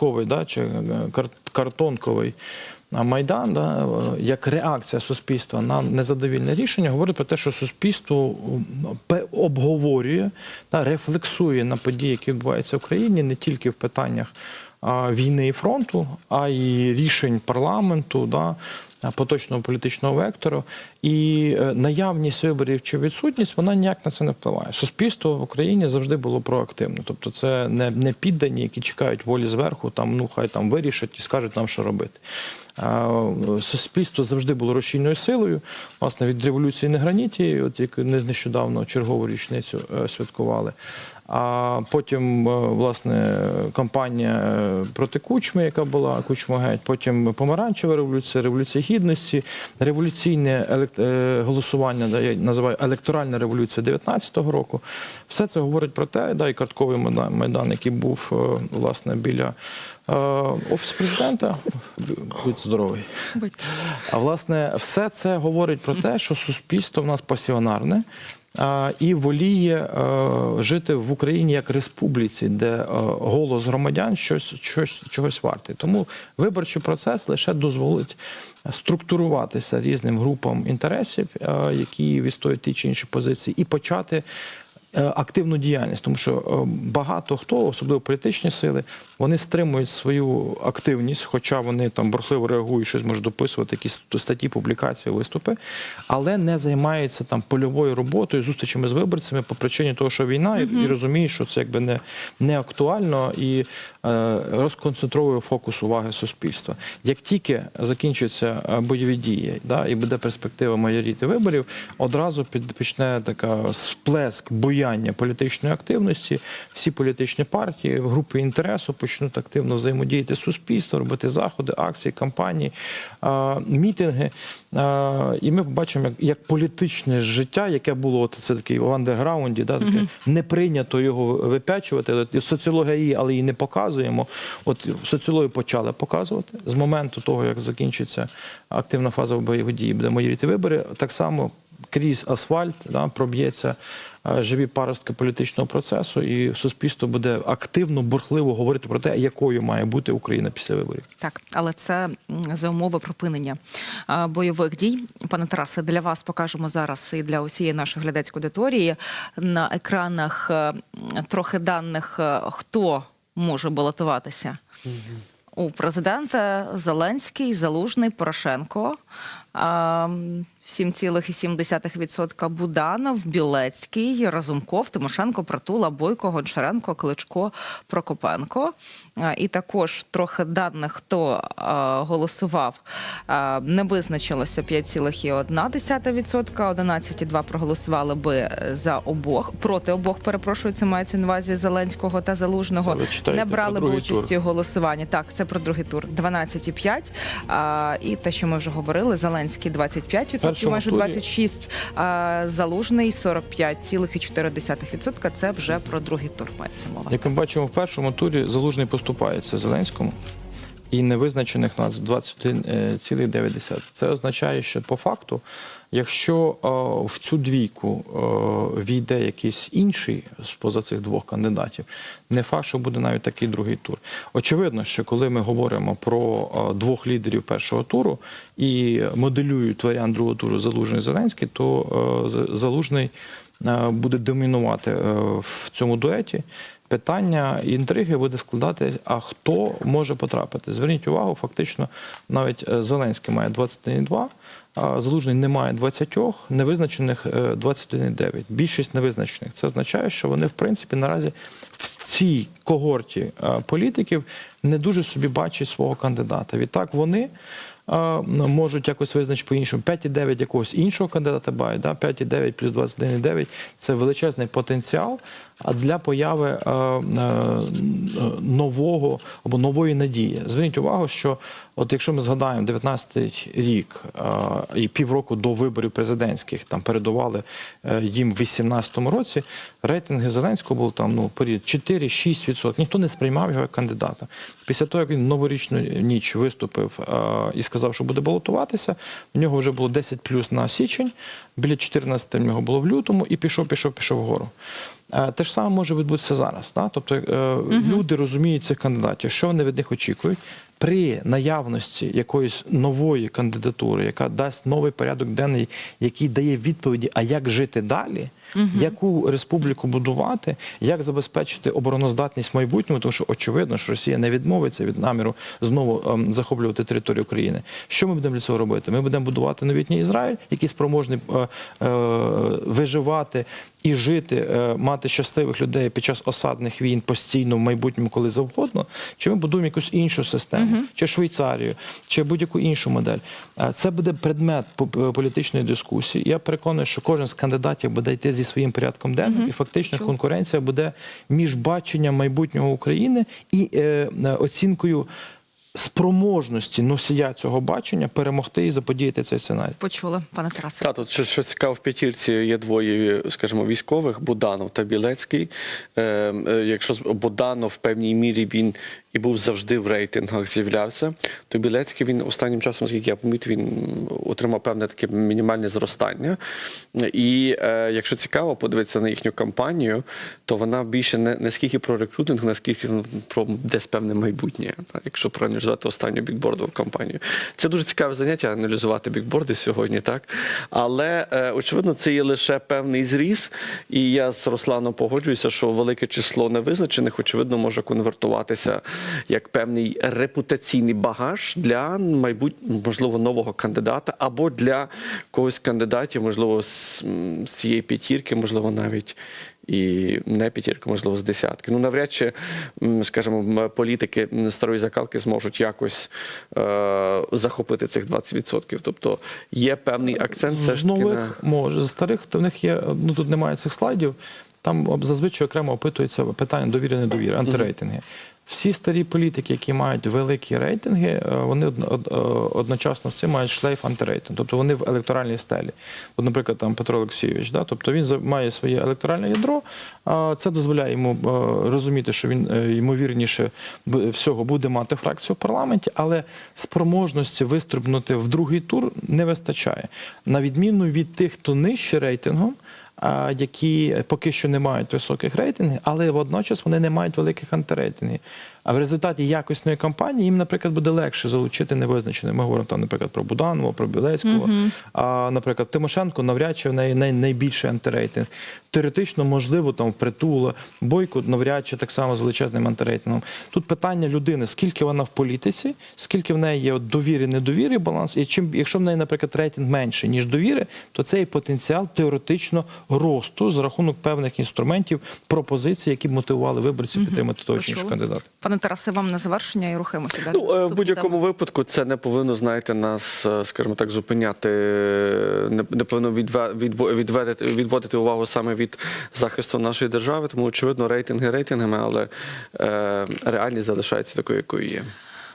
картковий да, чи е, картонковий майдан, да, е, як реакція суспільства на незадовільне рішення, говорить про те, що суспільство обговорює та рефлексує на події, які відбуваються в країні, не тільки в питаннях війни і фронту, а й рішень парламенту. Да, поточного політичного вектору, і е, наявність виборів чи відсутність вона ніяк на це не впливає. Суспільство в Україні завжди було проактивне, тобто це не, не піддані, які чекають волі зверху, там ну хай там вирішать і скажуть нам, що робити. Е, Суспільство завжди було рушійною силою. Власне, від революції на граніті, от як не- нещодавно чергову річницю е, святкували. А потім, е, власне, кампанія е, проти Кучми, яка була Кучма геть, потім помаранчева революція, революція гідності, революційне елек- е, голосування, да, я називаю електоральна революція 19-го року. Все це говорить про те, да, і картковий майдан, майдан, який був власне біля е, офісу президента. Будь здоровий. А власне, все це говорить про те, що суспільство в нас пасіонарне. І воліє е, жити в Україні як республіці, де е, голос громадян щось, щось чогось вартий. Тому виборчий процес лише дозволить структуруватися різним групам інтересів, е, які відстоюють ті чи інші позиції, і почати активну діяльність, тому що е, багато хто, особливо політичні сили, вони стримують свою активність, хоча вони там бурхливо реагують, щось можуть дописувати, якісь статті, публікації, виступи, але не займаються там польовою роботою, зустрічами з виборцями по причині того, що війна, і, і розуміють, що це якби не, не актуально і е, розконцентровує фокус уваги суспільства. Як тільки закінчаться е, бойові дії, да, і буде перспектива майоріти виборів, одразу під, почне така сплеск буяння політичної активності. Всі політичні партії, групи інтересу почнуть активно взаємодіяти з суспільством, робити заходи, акції, кампанії, мітинги. І ми побачимо, як, як політичне життя, яке було от це таке в андерграунді, да, таке не прийнято його випячувати. Соціологія є, але її не показуємо. От соціологію почали показувати з моменту того, як закінчиться активна фаза бойових дій, буде майоріти вибори. Так само крізь асфальт да, проб'ється е, живі паростки політичного процесу, і суспільство буде активно, бурхливо говорити про те, якою має бути Україна після виборів. Так, але це за умови припинення бойових дій. Пане Тарасе, для вас покажемо зараз і для усієї нашої глядацької аудиторії на екранах е, трохи даних, е, хто може балотуватися. У президента Зеленський, Залужний, Порошенко, а, м, 7,7% Буданов, Білецький, Разумков, Тимошенко, Притула, Бойко, Гончаренко, Кличко, Прокопенко. І також трохи даних, хто голосував, не визначилося 5,1%, 11,2% проголосували би за обох, проти обох, перепрошую, це мається на увазі Зеленського та Залужного. Не брали би участі тур. у голосуванні. Так, це про другий тур. 12,5%. І те, що ми вже говорили, Зеленський 25%, першому майже 26%, а Залужний 45,4%. Це вже про другий тур мається мова. Як ми бачимо, в першому турі залужний поступається Зеленському. І невизначених нас 21,9. Це означає, що по факту, якщо е, в цю двійку е, війде якийсь інший з поза цих двох кандидатів, не факт, що буде навіть такий другий тур. Очевидно, що коли ми говоримо про е, двох лідерів першого туру і моделюють варіант другого туру Залужний Зеленський, то Залужний буде домінувати в цьому дуеті. Питання інтриги буде складати, а хто може потрапити. Зверніть увагу, фактично, навіть Зеленський має 21,2, а Залужний не має 20, невизначених е, 21,9. Більшість невизначених. Це означає, що вони, в принципі, наразі в цій когорті е, політиків не дуже собі бачать свого кандидата. Відтак вони можуть якось визначити по-іншому. 5,9 якогось іншого кандидата бає, да? 5,9 плюс 21,9 – це величезний потенціал для появи нового або нової надії. Зверніть увагу, що от якщо ми згадаємо 19-й рік, і півроку до виборів президентських там передували е, їм в 18-му році, рейтинги Зеленського були там ну порід 4-6%. Ніхто не сприймав його як кандидата. Після того, як він новорічну ніч виступив і сказав, що буде балотуватися, в нього вже було 10 плюс на січень, біля 14 в нього було в лютому, і пішов, пішов, пішов вгору. Е, Те ж саме може відбутися зараз. Да? Тобто е, люди розуміють цих кандидатів, що вони від них очікують. При наявності якоїсь нової кандидатури, яка дасть новий порядок денний, який дає відповіді, а як жити далі, яку республіку будувати, як забезпечити обороноздатність в майбутньому, тому що очевидно, що Росія не відмовиться від наміру знову ем, захоплювати територію України. Що ми будемо для цього робити? Ми будемо будувати новітній Ізраїль, який спроможний е, е, виживати і жити, е, мати щасливих людей під час осадних війн постійно в майбутньому, коли завгодно, чи ми будуємо якусь іншу систему, чи Швейцарію, чи будь-яку іншу модель. Це буде предмет е, політичної дискусії. Я переконаний, що кожен з кандидатів буде йти зі своїм порядком денним, і фактично конкуренція буде між баченням майбутнього України і е, е, оцінкою. Спроможності носія цього бачення перемогти і заподіяти цей сценарій. Почули, пане Тарасе. Та тут що, що цікаво, в п'ятірці є двоє, скажімо, військових Буданов та Білецький. Е, е, якщо з- Буданов в певній мірі він і був завжди в рейтингах, з'являвся, то Білецький він останнім часом, наскільки я помітив, він отримав певне таке мінімальне зростання. І е, якщо цікаво подивитися на їхню кампанію, то вона більше не, не скільки про рекрутинг, наскільки ну, про десь певне майбутнє, якщо проаналізувати останню бікбордову кампанію. Це дуже цікаве заняття аналізувати бікборди сьогодні, так але е, очевидно, це є лише певний зріз, і я з Русланом погоджуюся, що велике число невизначених, очевидно, може конвертуватися як певний репутаційний багаж для майбутнього можливо нового кандидата або для когось кандидатів, можливо, з, з цієї п'ятірки, можливо, навіть. І не п'ятірки, можливо, з десятки. Ну, навряд чи, скажімо, політики старої закалки зможуть якось е- захопити цих 20%. Тобто є певний акцент все ж з таки на... нових може з старих, то в них є ну тут немає цих слайдів. Там зазвичай окремо опитується питання довіри, недовіри, антирейтинги. Всі старі політики, які мають великі рейтинги, е, вони е, одночасно з цим мають шлейф антирейтинг. Тобто вони в електоральній стелі. От, наприклад, там Петро Олексійович, да? тобто він має своє електоральне ядро, це дозволяє йому е, розуміти, що він ймовірніше всього буде мати фракцію в парламенті, але спроможності вистрибнути в другий тур не вистачає. На відміну від тих, хто нижче рейтингом. Які поки що не мають високих рейтингів, але водночас вони не мають великих антирейтингів. А в результаті якісної кампанії їм, наприклад, буде легше залучити невизначених. Ми говоримо там, наприклад, про Буданова, про Білецького. А, наприклад, Тимошенко навряд чи в неї най, найбільший антирейтинг. Теоретично, можливо, там впритула, Бойко навряд чи так само з величезним антирейтингом. Тут питання людини, скільки вона в політиці, скільки в неї є довіри, недовіри, баланс. І чим, якщо в неї, наприклад, рейтинг менший, ніж довіри, то це є потенціал теоретично росту за рахунок певних інструментів, пропозицій, які б мотивували виборців підтримати того чи іншого кандидата. Пане Тарасе, вам на завершення і рухаємося далі. Ну, е, в будь-якому випадку це не повинно, знаєте, нас, е, скажімо так, зупиняти, не, не повинно відве- відведити, відводити увагу саме від захисту нашої держави, тому, очевидно, рейтинги рейтингами, але е, реальність залишається такою, якою є.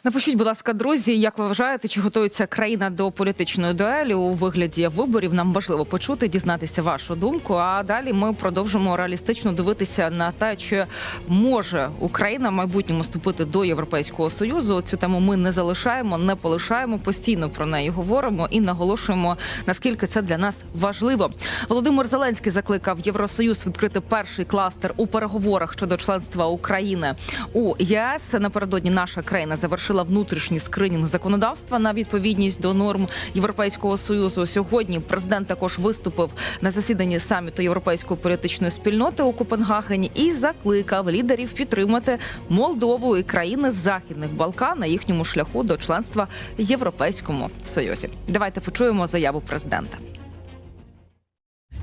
Напишіть, будь ласка, друзі, як ви вважаєте, чи готується країна до політичної дуелі у вигляді виборів? Нам важливо почути, дізнатися вашу думку. А далі ми продовжимо реалістично дивитися на те, чи може Україна в майбутньому вступити до Європейського союзу. Цю тему ми не залишаємо, не полишаємо. Постійно про неї говоримо і наголошуємо, наскільки це для нас важливо. Володимир Зеленський закликав Євросоюз відкрити перший кластер у переговорах щодо членства України у ЄС. Напередодні наша країна завершила внутрішній скринінг законодавства на відповідність до норм Європейського союзу. Сьогодні президент також виступив на засіданні саміту Європейської політичної спільноти у Копенгагені і закликав лідерів підтримати Молдову і країни Західних Балкан на їхньому шляху до членства в Європейському Союзі. Давайте почуємо заяву президента.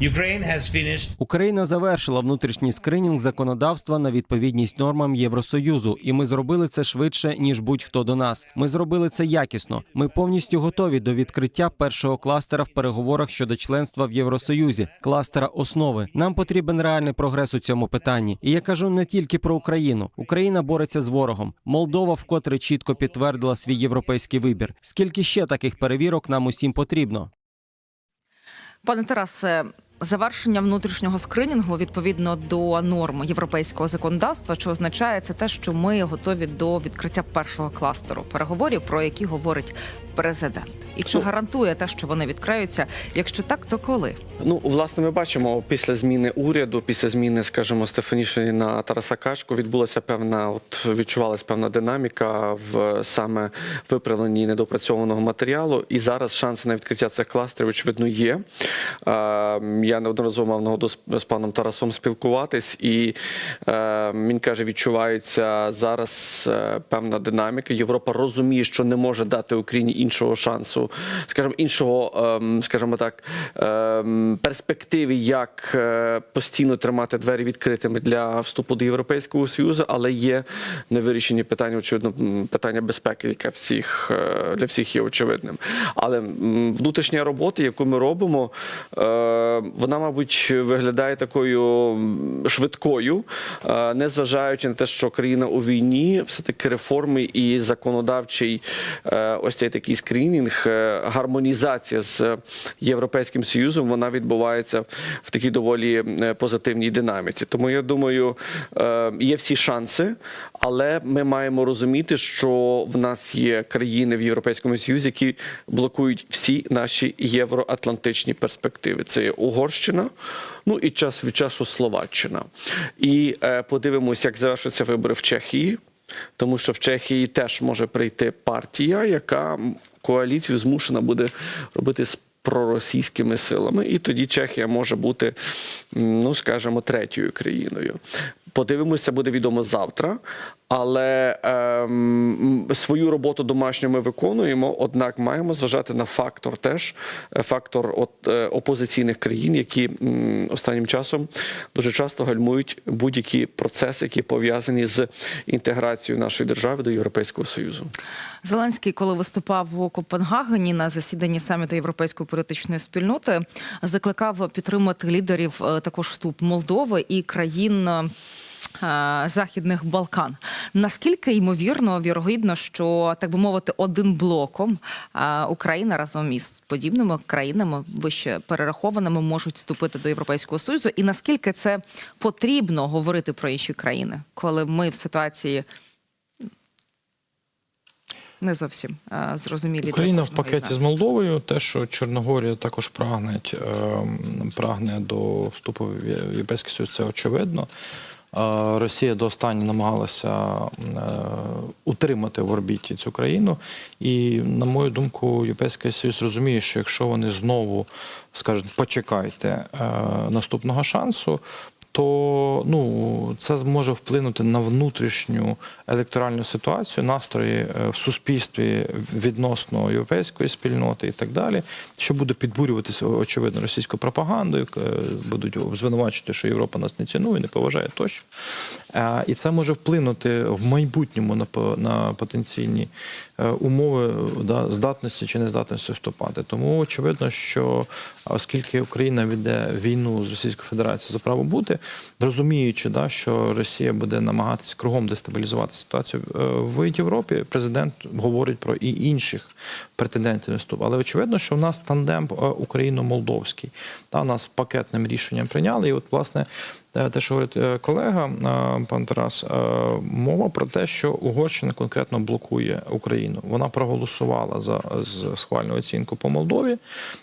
Ukraine has Україна завершила внутрішній скринінг законодавства на відповідність нормам Євросоюзу, і ми зробили це швидше ніж будь-хто до нас. Ми зробили це якісно. Ми повністю готові до відкриття першого кластера в переговорах щодо членства в Євросоюзі, кластера основи. Нам потрібен реальний прогрес у цьому питанні. І я кажу не тільки про Україну. Україна бореться з ворогом. Молдова вкотре чітко підтвердила свій європейський вибір. Скільки ще таких перевірок нам усім потрібно? Пане Тарасе, завершення внутрішнього скринінгу відповідно до норм європейського законодавства, що означає це те, що ми готові до відкриття першого кластеру переговорів, про які говорить президент. І чи Ну, гарантує те, що вони відкриються? Якщо так, то коли? Ну, власне, ми бачимо після зміни уряду, після зміни, скажімо, Стефанішини на Тараса Качку відбулася певна, от відчувалася певна динаміка в саме виправленні недопрацьованого матеріалу. І зараз шанси на відкриття цих кластерів, очевидно, є. Е, Я неодноразово мав нагоду з, паном Тарасом спілкуватись, і е, він каже, відчувається зараз е, певна динаміка. Європа розуміє, що не може дати Україні іншого шансу, скажімо, іншого, ем, скажімо так, ем, перспективи, як е, постійно тримати двері відкритими для вступу до Європейського Союзу, але є невирішені питання, очевидно, питання безпеки, яке всіх е, для всіх є очевидним. Але внутрішня робота, яку ми робимо, е, вона, мабуть, виглядає такою швидкою, е, незважаючи на те, що країна у війні, все таки реформи і законодавчий е, ось цей такий скринінг, е, гармонізація з Європейським Союзом, вона відбувається в такій доволі позитивній динаміці. Тому я думаю, є всі шанси, але ми маємо розуміти, що в нас є країни в Європейському Союзі, які блокують всі наші євроатлантичні перспективи. Це є Угорщина, ну і час від часу Словаччина. І е, подивимось, як завершаться вибори в Чехії. Тому що в Чехії теж може прийти партія, яка коаліцію змушена буде робити з проросійськими силами, і тоді Чехія може бути, ну скажімо, третьою країною. Подивимось, це буде відомо завтра. Але ем, свою роботу домашню ми виконуємо, однак маємо зважати на фактор теж е, фактор от, е, опозиційних країн, які м, останнім часом дуже часто гальмують будь-які процеси, які пов'язані з інтеграцією нашої держави до Європейського Союзу. Зеленський, коли виступав у Копенгагені на засіданні саміту Європейської політичної спільноти, закликав підтримати лідерів е, також вступ Молдови і країн. Е, Західних Балкан наскільки ймовірно, вірогідно, що так би мовити, один блоком е, Україна разом із подібними країнами вище перерахованими можуть вступити до Європейського союзу, і наскільки це потрібно говорити про інші країни, коли ми в ситуації не зовсім е, зрозумілі. Україна в пакеті з Молдовою. Те, що Чорногорія також прагне, прагне до вступу в Європейський Союз, це очевидно. Росія до останнього намагалася е, утримати в орбіті цю країну. І, на мою думку, Європейський Союз розуміє, що якщо вони знову скажуть, почекайте е, наступного шансу, то ну це зможе вплинути на внутрішню електоральну ситуацію, настрої е, в суспільстві відносно європейської спільноти і так далі, що буде підбурюватися очевидно російською пропагандою, е, будуть звинувачувати, що Європа нас не цінує, не поважає тощо. Е, І це може вплинути в майбутньому на на потенційні умови да, здатності чи нездатності вступати. Тому очевидно, що оскільки Україна веде війну з Російською Федерацією за право бути, розуміючи, да, що Росія буде намагатися кругом дестабілізувати ситуацію е, в Європі, президент говорить про і інших претендентів на вступ. Але очевидно, що в нас тандем е, україно-молдовський. Та нас пакетним рішенням прийняли. І от, власне, те, що говорить е, колега, е, пан Тарас, е, мова про те, що Угорщина конкретно блокує Україну. Вона проголосувала за схвальну оцінку по Молдові.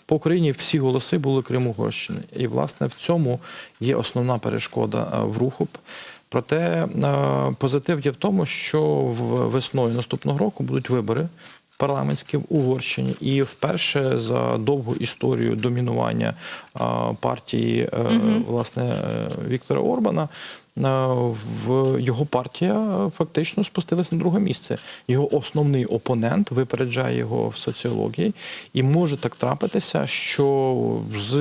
По Україні всі голоси були крім Угорщини. І, власне, в цьому є основна перешкода е, в руху. Проте е, позитив є в тому, що весною наступного року будуть вибори парламентські в Угорщині, і вперше за довгу історію домінування партії е, власне е, Віктора Орбана в його партія е, фактично спустилась на друге місце. Його основний опонент випереджає його в соціології, і може так трапитися, що з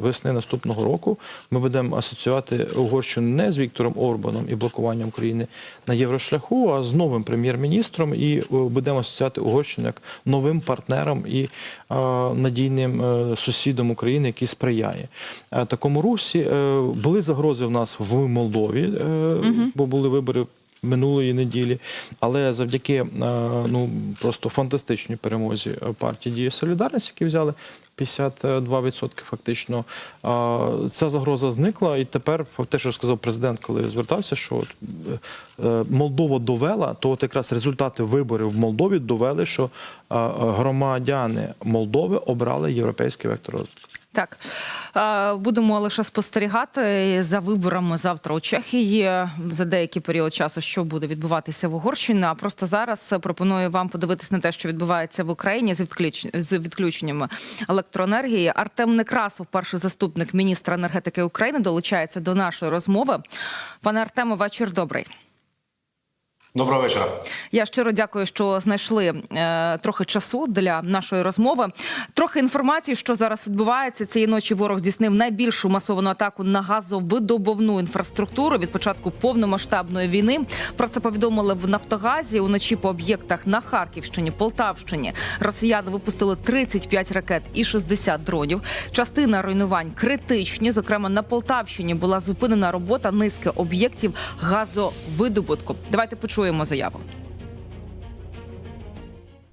весни наступного року ми будемо асоціювати Угорщину не з Віктором Орбаном і блокуванням країни на єврошляху, а з новим прем'єр-міністром, і е, будемо асоціювати Угорщину як новим партнером і е, надійним е, сусідом України, який сприяє е, такому русі. Е, були загрози в нас в Молдові, е, бо були вибори. Минулої неділі, але завдяки е, ну просто фантастичній перемозі е, партії Дія Солідарність, які взяли 52% фактично. е, Ця загроза зникла, і тепер те, що сказав президент, коли звертався, що Молдова довела, то от якраз результати виборів в Молдові довели, що громадяни Молдови обрали європейський вектор розвитку. Так будемо лише спостерігати за виборами завтра у Чехії за деякий період часу, що буде відбуватися в Угорщині. А просто зараз пропоную вам подивитись на те, що відбувається в Україні з відключ- з відключеннями електроенергії. Артем Некрасов, перший заступник міністра енергетики України, долучається до нашої розмови. Пане Артеме, вечір добрий. Доброго вечора. Я щиро дякую, що знайшли е, трохи часу для нашої розмови. Трохи інформації, що зараз відбувається. Цієї ночі ворог здійснив найбільшу масовану атаку на газовидобувну інфраструктуру від початку повномасштабної війни. Про це повідомили в Нафтогазі. Уночі по об'єктах на Харківщині, Полтавщині росіяни випустили 35 ракет і 60 дронів. Частина руйнувань критичні. Зокрема, на Полтавщині була зупинена робота низки об'єктів газовидобутку. Давайте почуємо заяву.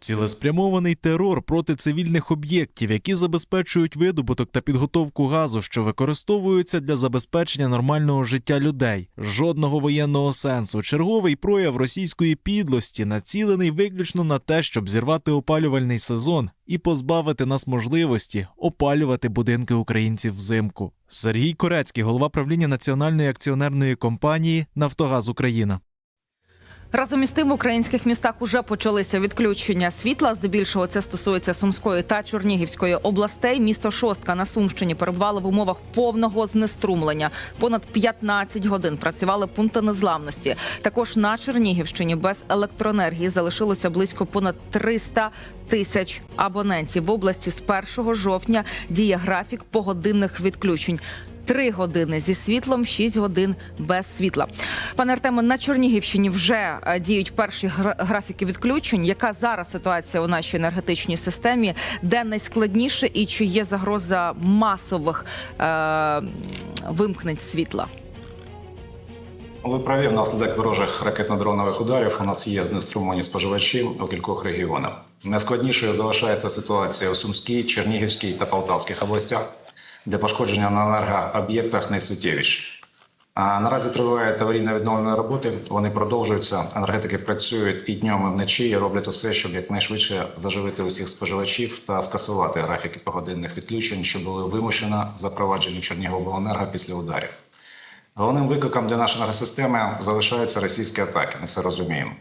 Цілеспрямований терор проти цивільних об'єктів, які забезпечують видобуток та підготовку газу, що використовуються для забезпечення нормального життя людей. Жодного воєнного сенсу. Черговий прояв російської підлості націлений виключно на те, щоб зірвати опалювальний сезон і позбавити нас можливості опалювати будинки українців взимку. Сергій Корецький, голова правління національної акціонерної компанії Нафтогаз Україна. Разом із тим в українських містах уже почалися відключення світла. Здебільшого це стосується Сумської та Чернігівської областей. Місто Шостка на Сумщині перебувало в умовах повного знеструмлення. Понад 15 годин працювали пункти незламності. Також на Чернігівщині без електроенергії залишилося близько понад 300 тисяч абонентів. В області з 1 жовтня діє графік погодинних відключень. Три години зі світлом, 6 годин без світла. Пане Артеме, на Чернігівщині вже е, діють перші гра- графіки відключень. Яка зараз ситуація у нашій енергетичній системі? Де найскладніше і чи є загроза масових е- вимкнень світла? Ви праві, внаслідок ворожих ракетно-дронових ударів у нас є знеструмлені споживачі у кількох регіонах. Найскладнішою залишається ситуація у Сумській, Чернігівській та Полтавських областях, де пошкодження на енергооб'єктах найсуттєвіші. А наразі тривають аварійно відновлені роботи. Вони продовжуються. Енергетики працюють і днем, і вночі і роблять усе, щоб якнайшвидше заживити усіх споживачів та скасувати графіки погодинних відключень, що були вимушено запроваджені в Черніговобленерго після ударів. Головним викликом для нашої енергосистеми залишаються російські атаки. Ми це розуміємо.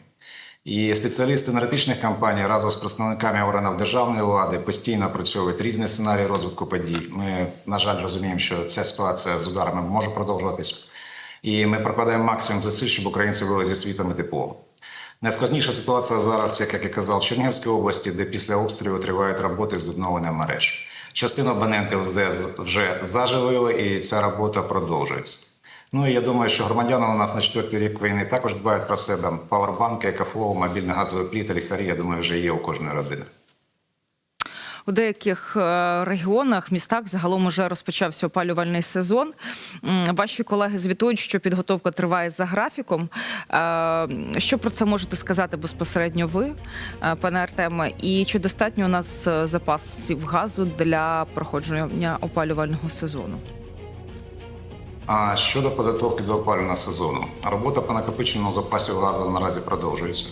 І спеціалісти енергетичних компаній разом з представниками органів державної влади постійно опрацьовують різні сценарії розвитку подій. Ми, на жаль, розуміємо, що ця ситуація з ударами може продовжуватись. І ми прикладаємо максимум зусиль, щоб українці були зі світом і теплом. Найскладніша ситуація зараз, як я казав, в Чернігівській області, де після обстрілу тривають роботи з відновлення мереж. Частину абонентів вже заживили, і ця робота продовжується. Ну і я думаю, що громадяни у нас на четвертий рік війни також дбають про себе. Павербанки, екофлоу, мобільні газові пліти, ліхтарі, я думаю, вже є у кожної родини. У деяких е, регіонах, містах загалом уже розпочався опалювальний сезон. Ваші колеги звітують, що підготовка триває за графіком. Е, Що про це можете сказати безпосередньо ви, е, пане Артеме? І чи достатньо у нас запасів газу для проходження опалювального сезону? А щодо підготовки до опалювального сезону, робота по накопиченню запасів газу наразі продовжується.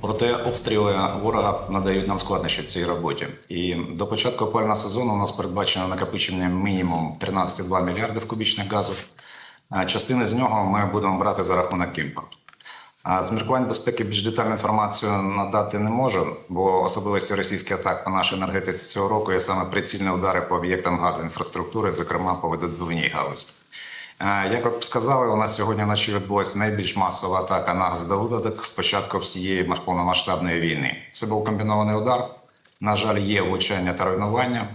Проте обстріли ворога надають нам складнощі в цій роботі. І до початку опалювального сезону у нас передбачено накопичення мінімум 13,2 мільярдів кубічних газу. Частини з нього ми будемо брати за рахунок імпорту. З міркувань безпеки більш детальну інформацію надати не можу, бо особливості російських атак по нашій енергетиці цього року є саме прицільні удари по об'єктам газоінфраструктури, зокрема по видобувній галузі. Як сказали, у нас сьогодні вночі відбулася найбільш масова атака на газодобуток з початку всієї повномасштабної війни. Це був комбінований удар. На жаль, є влучання та руйнування.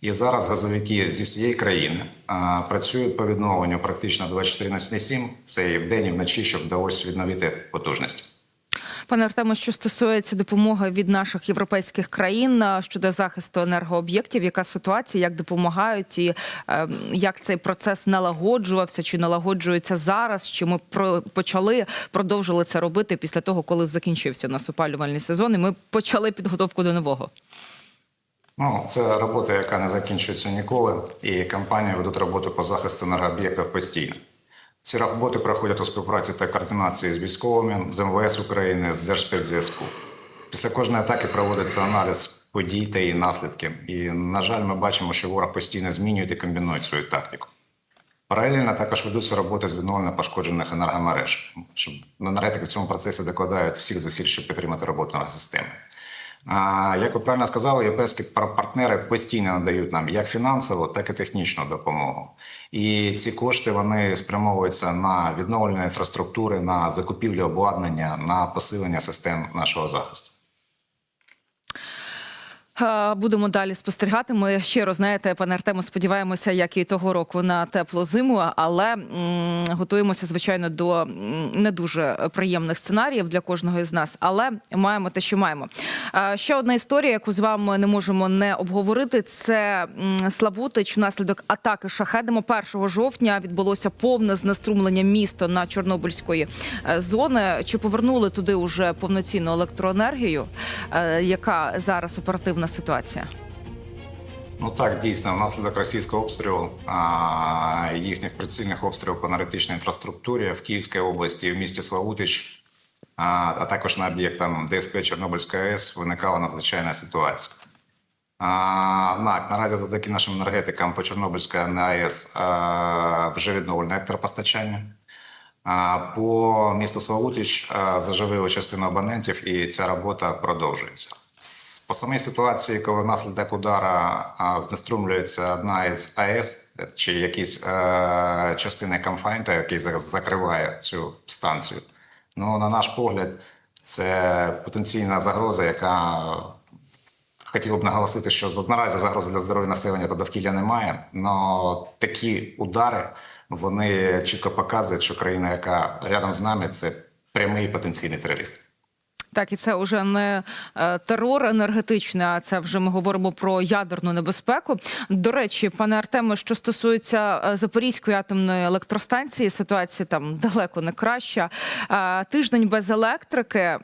І зараз газовики зі всієї країни а, працюють по відновленню практично 24 на 7, це і вдень, і вночі, щоб вдалося відновити потужність. Пане Артему, що стосується допомоги від наших європейських країн щодо захисту енергооб'єктів, яка ситуація, як допомагають, і е, як цей процес налагоджувався, чи налагоджується зараз? Чи ми про почали продовжили це робити після того, коли закінчився у нас опалювальний сезон, і ми почали підготовку до нового? Ну, це робота, яка не закінчується ніколи, і компанії ведуть роботу по захисту енергооб'єктів постійно. Ці роботи проходять у співпраці та координації з військовими, з МВС України, з Держспецзв'язку. Після кожної атаки проводиться аналіз подій та її наслідків. І, на жаль, ми бачимо, що ворог постійно змінює і комбінує свою тактику. Паралельно також ведуться роботи з відновлення пошкоджених енергомереж, щоб енергетики в цьому процесі докладають всіх зусиль, щоб підтримати роботу енергосистеми. А, Як ви правильно сказали, європейські пар- партнери постійно надають нам як фінансову, так і технічну допомогу. І ці кошти вони спрямовуються на відновлення інфраструктури, на закупівлю обладнання, на посилення систем нашого захисту. Е, Будемо далі спостерігати. Ми щиро знаєте, пане Артему, сподіваємося, як і того року на теплу зиму, але готуємося звичайно до не дуже приємних сценаріїв для кожного із нас. Але маємо те, що маємо. Е, Ще одна історія, яку з вами не можемо не обговорити. Це Славутич. Внаслідок атаки шахедами 1 жовтня відбулося повне знеструмлення міста на Чорнобильської е, зони. Чи повернули туди уже повноцінну електроенергію? Яка зараз оперативна ситуація? Ну так, дійсно, внаслідок російського обстрілу а, їхніх прицільних обстрілів по енергетичній інфраструктурі в Київській області в місті Славутич, а, а також на об'єктам ДСП Чорнобильської АЕС виникала надзвичайна ситуація. А, так, наразі завдяки нашим енергетикам по Чорнобильській АЕС а, вже відновлено електропостачання. А, По місту Славутич а, заживили частину абонентів, і ця робота продовжується. По самій ситуації, коли внаслідок удара знеструмлюється одна із АЕС чи якісь е, частини комфайнта, який закриває цю станцію. Ну, на наш погляд, це потенційна загроза, яка хотів б наголосити, що наразі загрози для здоров'я населення та довкілля немає. але такі удари вони чітко показують, що країна, яка рядом з нами, це прямий потенційний терорист. Так, і це вже не е, терор енергетичний, а це вже ми говоримо про ядерну небезпеку. До речі, пане Артеме, що стосується е, Запорізької атомної електростанції, ситуація там далеко не краща. Е, Тиждень без електрики.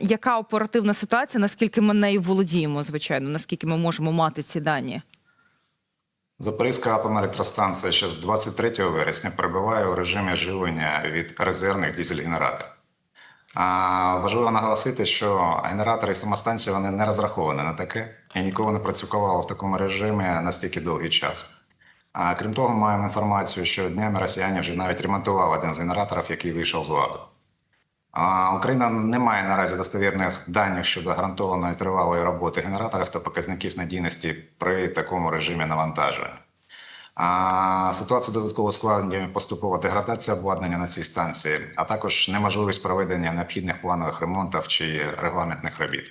Яка оперативна ситуація? Наскільки ми нею володіємо, звичайно, наскільки ми можемо мати ці дані? Запорізька атомна електростанція ще з 23 вересня перебуває у режимі живлення від резервних дизель-генераторів. А, важливо наголосити, що генератори і самостанції вони не розраховані на таке і ніколи не працювали в такому режимі настільки довгий час. А, крім того, маємо інформацію, що днями росіяни вже навіть ремонтували один з генераторів, який вийшов з ладу. А, Україна не має наразі достовірних даних щодо гарантованої тривалої роботи генераторів та показників надійності при такому режимі навантаження. А ситуацію додатково ускладнює поступова деградація обладнання на цій станції, а також неможливість проведення необхідних планових ремонтів чи регламентних робіт.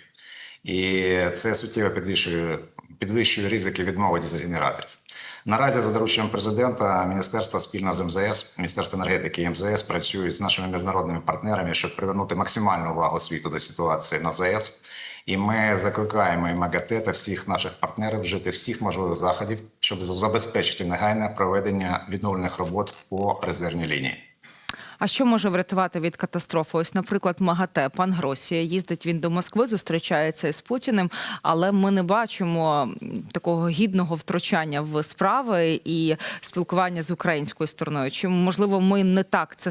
І це суттєво підвищує, підвищує ризики відмови дизель-генераторів. Наразі за дорученням президента міністерство спільно з МЗС, Міністерство енергетики і МЗС працюють з нашими міжнародними партнерами, щоб привернути максимальну увагу світу до ситуації на ЗАЕС. І ми закликаємо і МАГАТЕ та всіх наших партнерів вжити всіх можливих заходів, щоб забезпечити негайне проведення відновлених робот по резервній лінії. А що може врятувати від катастрофи? Ось, наприклад, МАГАТЕ, пан Гросія. Їздить він до Москви, зустрічається із Путіним, але ми не бачимо такого гідного втручання в справи і спілкування з українською стороною. Чи можливо ми не так це